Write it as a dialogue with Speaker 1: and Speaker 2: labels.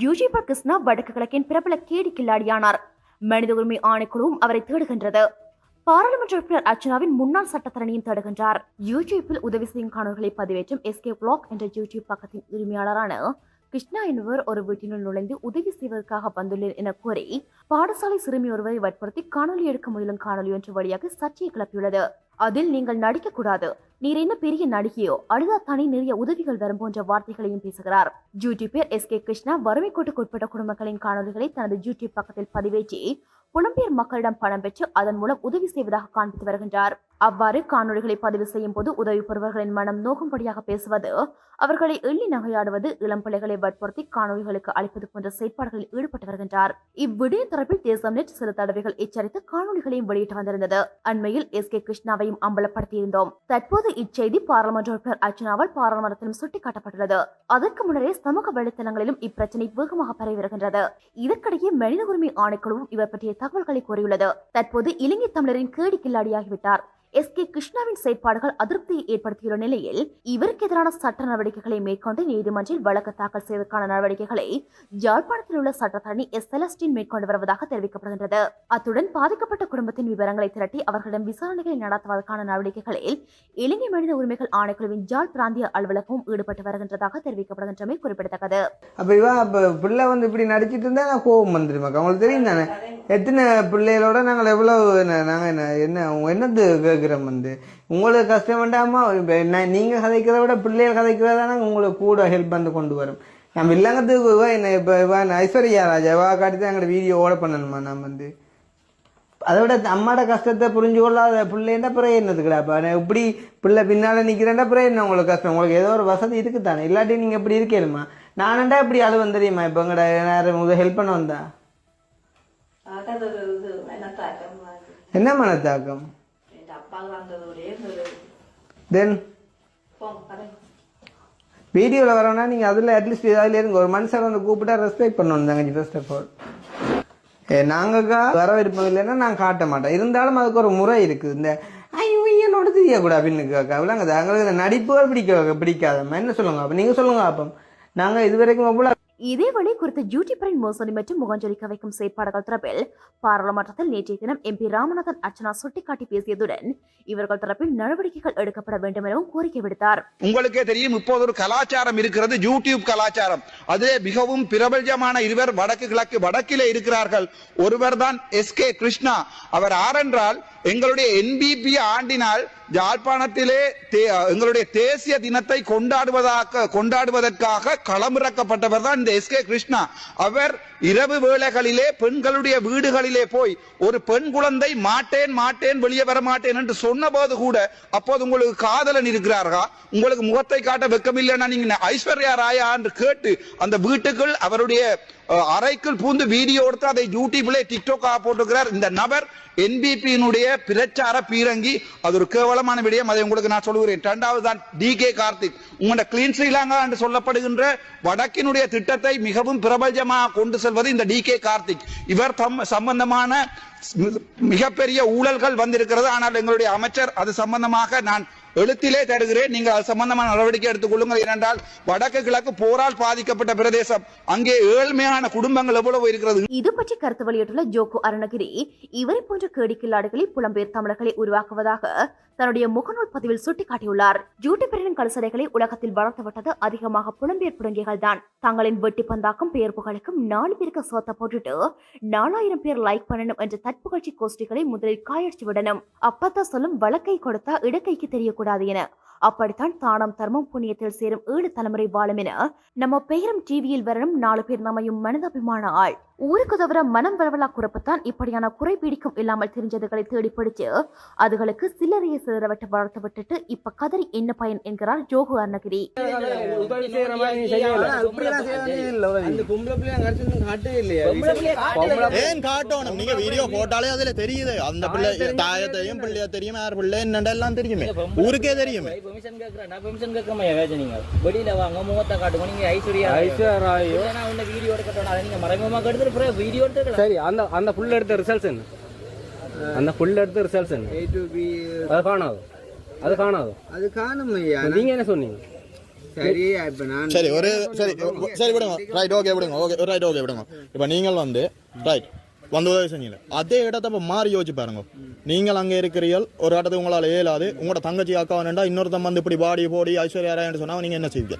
Speaker 1: யூஜிபா கிருஷ்ணா வடக்கு கிழக்கின் பிரபல கேடி கில்லாடியானார். மனித உரிமை ஆணைக்குழுவும் அவரை தேடுகின்றது. பாராளுமன்ற உறுப்பினர் அர்ச்சனாவின் முன்னாள் சட்டத்தரணியும் தேடுகின்றார். யூடியூப்பில் உதவி செய்யும் காணொலிகளை பதிவேற்றும் எஸ்கே பிளாக் என்ற யூடியூப் பக்கத்தின் உரிமையாளரான கிருஷ்ணா என்பவர் ஒரு வீட்டினுள் நுழைந்து உதவி செய்வதற்காக வந்துள்ளேன் என கூறி பாடசாலை சிறுமி ஒருவரை வற்புறுத்தி காணொலி எடுக்க முயலும் காணொலி ஒன்று வழியாக சர்ச்சையை கிளப்பியுள்ளது. அதில் நீங்கள் நடிக்கக்கூடாது. நீர் என்ன பெரிய நடிகையோ அழுதாத்தானே நிறைய உதவிகள் வரும் போன்ற வார்த்தைகளையும் பேசுகிறார். YouTuber S. கே. கிருஷ்ணா வறுமை கோட்டுக்குட்பட்ட குடும்பங்களின் காணொலிகளை தனது யூடியூப் பக்கத்தில் பதிவேற்றி புலம்பெயர் மக்களிடம் பணம் பெற்று அதன் மூலம் உதவி செய்வதாக காண்பித்து வருகின்றார். அவ்வாறு காணொலிகளை பதிவு செய்யும் போது உதவி பெறுவர்களின் மனம் நோக்கும்படியாக பேசுவது அவர்களை எள்ளி நகையாடுவது இளம் பிள்ளைகளை வற்புறுத்தி காணொலிகளுக்கு அளிப்பது போன்ற செயற்பாடுகளில் ஈடுபட்டு வருகின்றார். இவ்விடயம் தொடர்பில் தேசம் நெட் சில தடவைகள் எச்சரித்து காணொலிகளையும் வெளியிட்டு வந்திருந்தது. அண்மையில் எஸ் கே கிருஷ்ணாவையும் அம்பலப்படுத்தியிருந்தோம். தற்போது இச்செய்தி பாராளுமன்ற உறுப்பினர் அர்ச்சனாவால் பாராளுமன்றத்திலும் சுட்டிக்காட்டப்பட்டுள்ளது. அதற்கு முன்னரே சமூக வலைத்தளங்களிலும் இப்பிரச்சனை வேகமாக பரவி வருகின்றது. இதற்கிடையே மனித உரிமை ஆணைக்குழுவும் இவர் பற்றிய தகவல்களை கூறியுள்ளது தற்போது இலங்கை தமிழரின் கேடி கில்லாடியாகிவிட்டார். எஸ் கே கிருஷ்ணாவின் செயற்பாடுகள் அதிருப்தியை ஏற்படுத்தியுள்ள நிலையில் இவருக்கு எதிரான சட்ட நடவடிக்கைகளை மேற்கொண்டு நீதிமன்றில் வழக்கு தாக்கல் செய்வதற்கான நடவடிக்கைகளை யாழ்ப்பாணத்தில் உள்ள சட்டத்தரணி எஸ் செலஸ்டின் மேற்கொண்டு வருவதாக தெரிவிக்கப்படுகின்றது. அத்துடன் பாதிக்கப்பட்ட குடும்பத்தின் விவரங்களை திரட்டி அவர்களிடம் விசாரணைகளை நடத்துவதற்கான நடவடிக்கைகளில் இலங்கை மனித உரிமைகள் ஆணைக்குழுவின் யாழ் பிராந்திய அலுவலகமும் ஈடுபட்டு வருகின்றதாக தெரிவிக்கப்படுகின்றமை குறிப்பிடத்தக்கது.
Speaker 2: அப்ப இவா பிள்ளை வந்து இப்படி நடிச்சிட்டு இருந்தா நான் கோபம் வந்துருமாக்கா அவங்களுக்கு தெரியும் தானே? எத்தனை பிள்ளைகளோட நாங்கள் எவ்வளவு நாங்கள் என்ன என்னது கேட்குறோம் வந்து உங்களுக்கு கஷ்டம் வேண்டாமா இப்ப என்ன நீங்க கதைக்கிறத விட பிள்ளைகள் கதைக்கிறதா உங்களுக்கு கூட ஹெல்ப் வந்து கொண்டு வரும். நம்ம இல்லங்கத்துக்கு இவ என்ன இப்ப இவ என்ன ஐஸ்வர்யா ராஜா இவா காட்டி தான் எங்களோட வீடியோ ஓட பண்ணணுமா நான் வந்து. அதை விட அம்மாட கஷ்டத்தை புரிஞ்சு கொள்ளாத பிள்ளைன்னா பிறகு என்னதுக்குடா இப்போ இப்படி பிள்ளை பின்னால நிக்கிறேன்டா பிறகு என்ன உங்களுக்கு கஷ்டம்? உங்களுக்கு ஏதோ ஒரு வசதி இருக்குதானே? இல்லாட்டி நீங்க இப்படி இருக்கேலுமா? நானண்டா இப்படி அழுவன் தெரியுமா இப்போ எங்கட நேரம் ஹெல்ப் பண்ண வந்தா. என்ன மனத்தாக்கம்? தென். வீடியோவில் வரணும்னா நீங்கள் அதில் அட்லீஸ்ட் அதில் இருங்க. ஒரு மனுஷன் வந்து கூப்பிட்டா ரெஸ்பெக்ட் பண்ணணும் தங்கச்சி ஃபர்ஸ்ட் ஆஃப் ஆல் ஏ நாங்கக்கா வர விருப்பம் இல்லைன்னா நான் காட்ட மாட்டேன். இருந்தாலும் அதுக்கு ஒரு முறை இருக்குது இந்த ஐயோ என்னோட தெரியக்கூடாது அப்படின்னு அக்கா விளங்குது எங்களுக்கு இந்த நடிப்புகள் பிடிக்க பிடிக்காதம்மா. என்ன சொல்லுங்க அப்போ? நீங்கள் சொல்லுங்க அப்போ. நாங்கள் இது வரைக்கும் அவ்வளோ
Speaker 1: இதேவேளை குறித்த டியூட்டி மோசடி மற்றும் முகஞ்சொலிக்க வைக்கும் செயற்பாடுகள் தரப்பில் பாராளுமன்றத்தில் நேற்றைய தினம் எம்பி ராமநாதன் அர்ச்சனா சுட்டிக்காட்டி பேசியதுடன் இவர்கள் தரப்பில் நடவடிக்கைகள் எடுக்கப்பட வேண்டும் எனவும் கோரிக்கை விடுத்தார்.
Speaker 3: உங்களுக்கே தெரியும் இப்போது ஒரு கலாச்சாரம் இருக்கிறது யூடியூப் கலாச்சாரம். அதிலே மிகவும் பிரபல்யமான இருவர் வடக்கு கிழக்கு வடக்கிலே இருக்கிறார்கள். ஒருவர் தான் எஸ் கே கிருஷ்ணா அவர் ஆரென்றால் எங்களுடைய என்பிபி ஆண்டினால் யாழ்ப்பாணத்திலே தே- எங்களுடைய தேசிய தினத்தை கொண்டாடுவதாக கொண்டாடுவதற்காக களமிறக்கப்பட்டவர் தான் இந்த எஸ் கே கிருஷ்ணா அவர் இரவு வேளைகளிலே பெண்களுடைய வீடுகளிலே போய் ஒரு பெண் குழந்தை மாட்டேன் மாட்டேன் வெளியே வர மாட்டேன் என்று சொன்னபோது கூட அப்போது உங்களுக்கு காதலன் இருக்கிறார்களா உங்களுக்கு முகத்தை காட்ட வெக்கமில்லைன்னா நீங்க ஐஸ்வர்யா ராயா என்று கேட்டு அந்த வீட்டுக்குள் அவருடைய அறைக்குள் பூந்து வீடியோ எடுத்து அதை யூடியூப்ல டிக்டாக் போட்டிருக்கிறார். இந்த நபர் என்பிபியினுடைய பிரச்சார பீரங்கி. அது ஒரு கேவலமான விடயம். அதை உங்களுக்கு நான் சொல்லுகிறேன். இரண்டாவது தான் டி கே கார்த்திக். உங்களோட கிளீன் ஸ்ரீலங்கா என்று சொல்லப்படுகின்ற வடக்கினுடைய திட்டத்தை மிகவும் பிரபலமாக கொண்டு செல்வது இந்த டி கே கார்த்திக். இவர் தம் சம்பந்தமான மிகப்பெரிய ஊழல்கள் வந்திருக்கிறது. ஆனால் எங்களுடைய அமைச்சர் அது சம்பந்தமாக நான் எழுத்திலே தருகிறேன். நீங்கள் அது சம்பந்தமான நடவடிக்கை எடுத்துக் கொள்ளுங்கள். ஏனென்றால் வடக்கு கிழக்கு போரால் பாதிக்கப்பட்ட பிரதேசம். அங்கே ஏழ்மையான குடும்பங்கள் எவ்வளவு இருக்கிறது?
Speaker 1: இது பற்றி கருத்து வெளியிட்டுள்ள ஜோகோ அருணகிரி. இவரை போன்ற கேடிக்கில்லாடுகளை புலம்பெயர் தமிழர்களை உருவாக்குவதாக தன்னுடைய முகநூல் பதிவில் சுட்டிக்காட்டியுள்ளார். ஜூட்டிபெரின் கலசடைகளை உலகத்தில் வளர்த்துவிட்டது அதிகமாக புலம்பெயர் புடங்கிகள் தான் தங்களின் வெட்டி பந்தாக்கும் பெயர் புகழுக்கும் நாலு பேருக்கு சோத்த போட்டுட்டு நாலாயிரம் பேர் லைக் பண்ணணும் என்ற தற்புகழ்ச்சி கோஷ்டிகளை முதலில் காயடிச்சு விடணும். அப்பத்தான் சொல்லும் வழக்கை கொடுத்தா இடக்கைக்கு தெரியக்கூடாது என அப்படித்தான் தானம் தர்மம் புண்ணியத்தில் சேரும் ஏழு தலைமுறை வாழும் என நம்ம பெயரும் டிவியில் வரணும். நாலு பேர் நம்மையும் மனிதாபிமான ஆள். ஊருக்கு தவிர மனம் வரவலா குறப்பத்தான் இப்படியான குறை பீடிக்கும் இல்லாமல் தெரிஞ்சதுகளை தேடி பிடிச்சு அதுகளுக்கு சில்லறையை சிலரவட்ட வளர்த்து விட்டுட்டு இப்ப கதறி என்ன பயன் என்கிறார் ஜோகு அருணகிரி.
Speaker 4: காட்டணும்? நீங்க வீடியோ போட்டாலே அதுல தெரியுது. அந்த பிள்ளை தாயத்தையும் பிள்ளைய தெரியும் யார் பிள்ளை என்னெல்லாம் தெரியுமே. ஊருக்கே தெரியுமே.
Speaker 5: பெர்மிஷன் கேக்குறேன் நான் பெர்மிஷன் கேட்காம ஏதாச்சும் நீங்க? வெளியில வாங்க முகத்தை காட்டுங்க நீங்க ஐஸ்வர்யா.
Speaker 6: ஐஸ்வர்யாயோ
Speaker 5: நான் உன்ன வீடியோ எடுக்கட்டும் அதை நீங்க மறைமுகமாக எடுத்துட்டு அப்புறம் வீடியோ எடுத்துக்கலாம்.
Speaker 6: சரி அந்த அந்த புல் எடுத்த ரிசல்ட்ஸ் என்ன? அந்த புல் எடுத்த ரிசல்ட்ஸ் என்ன? அது காணாது. அது காணாது.
Speaker 2: அது காணும் ஐயா
Speaker 6: நீங்க என்ன சொன்னீங்க? சரி இப்ப நான்
Speaker 4: சரி ஒரு சரி சரி விடுங்க. ரைட் ஓகே விடுங்க. ஓகே ரைட் ஓகே விடுங்க. இப்போ நீங்கள் வந்து ரைட் வந்து உதவி செஞ்சீங்க அதே இடத்த இப்போ மாறி யோசிச்சு பாருங்க. நீங்கள் அங்கே இருக்கிறீர்கள் ஒரு இடத்துக்கு உங்களால் இயலாது உங்களோட தங்கச்சி அக்கா வேண்டாம் இன்னொருத்தன் வந்து இப்படி பாடி போடி ஐஸ்வர்யா ராயன்னு சொன்னால் நீங்கள் என்ன செய்வீங்க?